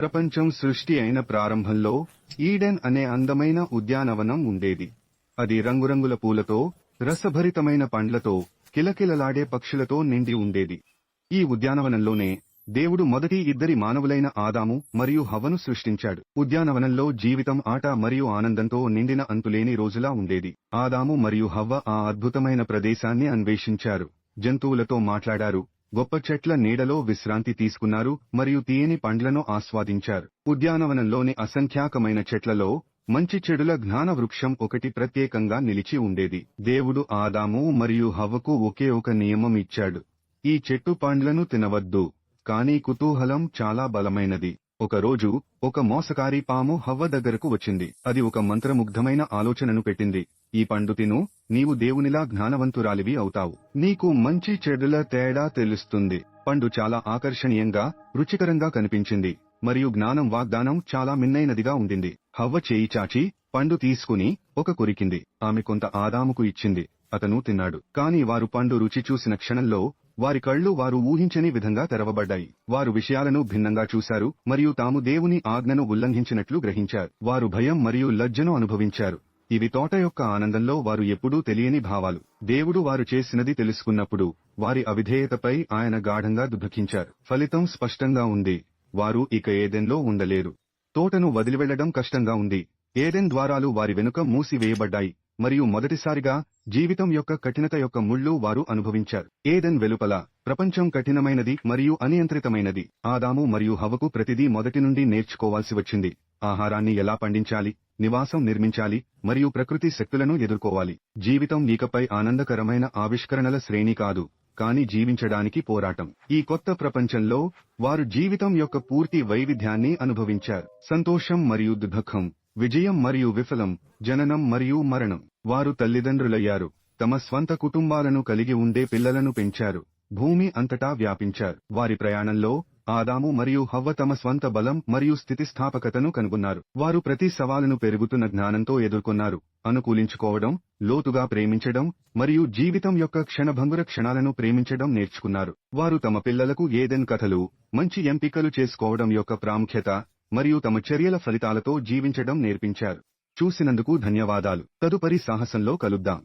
ప్రపంచం సృష్టి అయిన ప్రారంభంలో ఈడెన్ అనే అందమైన ఉద్యానవనం ఉండేది. అది రంగురంగుల పూలతో రసభరితమైన పండ్లతో కిలకిలలాడే పక్షులతో నిండి ఉండేది. ఈ ఉద్యానవనంలోనే దేవుడు మొదటి ఇద్దరి మానవులైన ఆదాము మరియు హవ్వను సృష్టించాడు. ఉద్యానవనంలో జీవితం ఆట మరియు ఆనందంతో నిండిన అంతులేని రోజులా ఉండేది. ఆదాము మరియు హవ్వ ఆ అద్భుతమైన ప్రదేశాన్ని అన్వేషించారు. జంతువులతో మాట్లాడారు. గొప్ప చెట్ల నీడలో విశ్రాంతి తీసుకున్నారు మరియు తీయని పండ్లను ఆస్వాదించారు. ఉద్యానవనంలోని అసంఖ్యాకమైన చెట్లలో మంచి చెడుల జ్ఞాన వృక్షం ఒకటి ప్రత్యేకంగా నిలిచి ఉండేది. దేవుడు ఆదాము మరియు హవ్వకు ఒకే ఒక నియమం ఇచ్చాడు. ఈ చెట్టు పండ్లను తినవద్దు కానీ కుతూహలం చాలా బలమైనది. ఒకరోజు ఒక మోసకారి పాము హవ్వ దగ్గరకు వచ్చింది. అది ఒక మంత్రముగ్ధమైన ఆలోచనను పెట్టింది. ఈ పండు తిను నీవు దేవునిలా జ్ఞానవంతురాలివి అవుతావు. నీకు మంచి చెడుల తేడా తెలుస్తుంది. పండు చాలా ఆకర్షణీయంగా రుచికరంగా కనిపించింది. మరియు జ్ఞానం వాగ్దానం చాలా మిన్నైనదిగా ఉండింది. హవ్వ చేయి చాచి పండు తీసుకుని ఒక కొరికింది. ఆమె కొంత ఆదాముకు ఇచ్చింది. అతను తిన్నాడు. కాని వారు పండు రుచి చూసిన క్షణంలో వారి కళ్ళు వారు ఊహించని విధంగా తెరవబడ్డాయి. వారు విషయాలను భిన్నంగా చూశారు మరియు తాము దేవుని ఆజ్ఞను ఉల్లంఘించినట్లు గ్రహించారు. వారు భయం మరియు లజ్జను అనుభవించారు. ఇవి తోట యొక్క ఆనందంలో వారు ఎప్పుడూ తెలియని భావాలు. దేవుడు వారు చేసినది తెలుసుకున్నప్పుడు వారి అవిధేయతపై ఆయన గాఢంగా దుఃఖించారు. ఫలితం స్పష్టంగా ఉంది. వారు ఇక ఏదెన్లో ఉండలేరు. తోటను వదిలివెళ్ళడం కష్టంగా ఉంది. ఏదెన్ ద్వారాలు వారి వెనుక మూసివేయబడ్డాయి. మరియు మొదటిసారిగా జీవితం యొక్క కఠినత యొక్క ముళ్ళు వారు అనుభవించారు. ఏదెన్ వెలుపల ప్రపంచం కఠినమైనది మరియు అనియంత్రితమైనది. ఆదాము మరియు హవకు ప్రతిదీ మొదటి నుండి నేర్చుకోవాల్సి వచ్చింది. ఆహారాన్ని ఎలా పండించాలి? నివాసం నిర్మించాలి మరియు ప్రకృతి శక్తులను ఎదుర్కోవాలి. జీవితం నీకపై ఆనందకరమైన ఆవిష్కరణల శ్రేణి కాదు కానీ జీవించడానికి పోరాటం. ఈ కొత్త ప్రపంచంలో వారు జీవితం యొక్క పూర్తి వైవిధ్యాన్ని అనుభవించారు. సంతోషం మరియు దుఃఖం విజయం మరియు విఫలం జననం మరియు మరణం. వారు తల్లిదండ్రులయ్యారు తమ స్వంత కుటుంబాలను కలిగి ఉండే పిల్లలను పెంచారు భూమి అంతటా వ్యాపించారు. వారి ప్రయాణంలో ఆదాము మరియు హవ్వ తమ స్వంత బలం మరియు స్థితిస్థాపకతను కనుగొన్నారు. వారు ప్రతి సవాలును పెరుగుతున్న జ్ఞానంతో ఎదుర్కొన్నారు. అనుకూలించుకోవడం లోతుగా ప్రేమించడం మరియు జీవితం యొక్క క్షణభంగుర క్షణాలను ప్రేమించడం నేర్చుకున్నారు. వారు తమ పిల్లలకు ఏదెన్ కథలు మంచి ఎంపికలు చేసుకోవడం యొక్క ప్రాముఖ్యత మరియు తమ చర్యల ఫలితాలతో జీవించడం నేర్పించారు. చూసినందుకు ధన్యవాదాలు. తదుపరి సాహసంలో కలుద్దాం.